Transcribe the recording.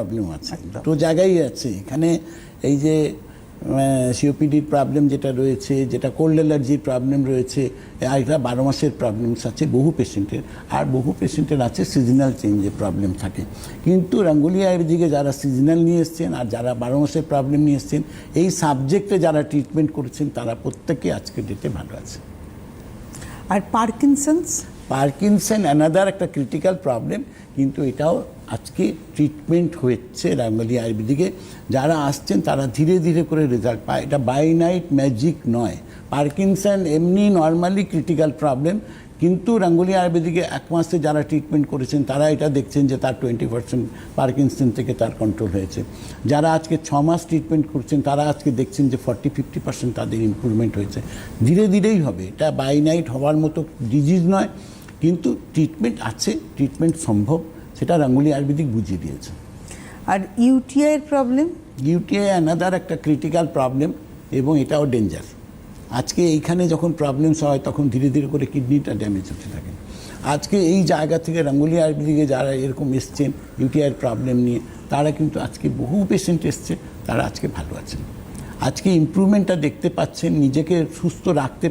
Problem আছে। দুটো জায়গায় আছে। এখানে এই যে সিওপিডির প্রবলেম যেটা রয়েছে যেটা কোল্ড অ্যালার্জির প্রবলেম রয়েছে আর এটা বারো মাসের প্রবলেমস আছে বহু পেশেন্টের আর বহু পেশেন্টের আছে সিজনাল চেঞ্জের প্রবলেম থাকে। কিন্তু রাঙ্গুলি আয়ুর্বেদিকে যারা সিজনাল নিয়ে এসছেন আর যারা বারো মাসের প্রবলেম নিয়ে এসছেন এই সাবজেক্টে যারা ট্রিটমেন্ট করেছেন তারা প্রত্যেকে আজকে ডেটে ভালো আছে। আর পার্কিনসন্স পার্কিনসন অ্যানাদার একটা ক্রিটিক্যাল প্রবলেম কিন্তু এটাও আজকে ট্রিটমেন্ট হচ্ছে রাঙ্গলি আয়ুর্বেদিকে। যারা আসছেন, তারা ধীরে ধীরে করে রেজাল্ট পায়। এটা বাই নাইট ম্যাজিক নয়। পার্কিনসন এমনি নর্মালি ক্রিটিক্যাল প্রবলেম কিন্তু রাঙ্গুলি আয়ুর্বেদিকে এক মাসে যারা ট্রিটমেন্ট করেছেন, তারা এটা দেখছেন যে তার টোয়েন্টি পার্সেন্ট পার্কিনসন থেকে তার কন্ট্রোল হয়েছে। যারা আজকে ছ মাস ট্রিটমেন্ট করছেন, তারা আজকে দেখছেন যে ফর্টি ফিফটি পার্সেন্ট তাদের ইমপ্রুভমেন্ট হয়েছে। ধীরে ধীরেই হবে। এটা বাই নাইট হওয়ার মতো ডিজিজ নয়, কিন্তু ট্রিটমেন্ট আছে ট্রিটমেন্ট সম্ভব। সেটা রাঙ্গুলি আয়ুর্বেদিক বুঝিয়ে দিয়েছে। আর ইউটিআইয়ের প্রবলেম ইউটিআই অ্যানাদার একটা ক্রিটিক্যাল প্রবলেম এবং এটাও ডেঞ্জার আজকে এইখানে যখন প্রবলেমস হয় তখন ধীরে ধীরে করে কিডনিটা ড্যামেজ হতে থাকে। আজকে এই জায়গা থেকে রাঙ্গুলি আয়ুর্বেদিকে যারা এরকম এসছেন ইউটিআইয়ের প্রবলেম নিয়ে তারা কিন্তু আজকে বহু পেশেন্ট এসছে তারা আজকে ভালো আছেন। আজকে ইমপ্রুভমেন্টটা দেখতে পাচ্ছেন নিজেকে সুস্থ রাখতে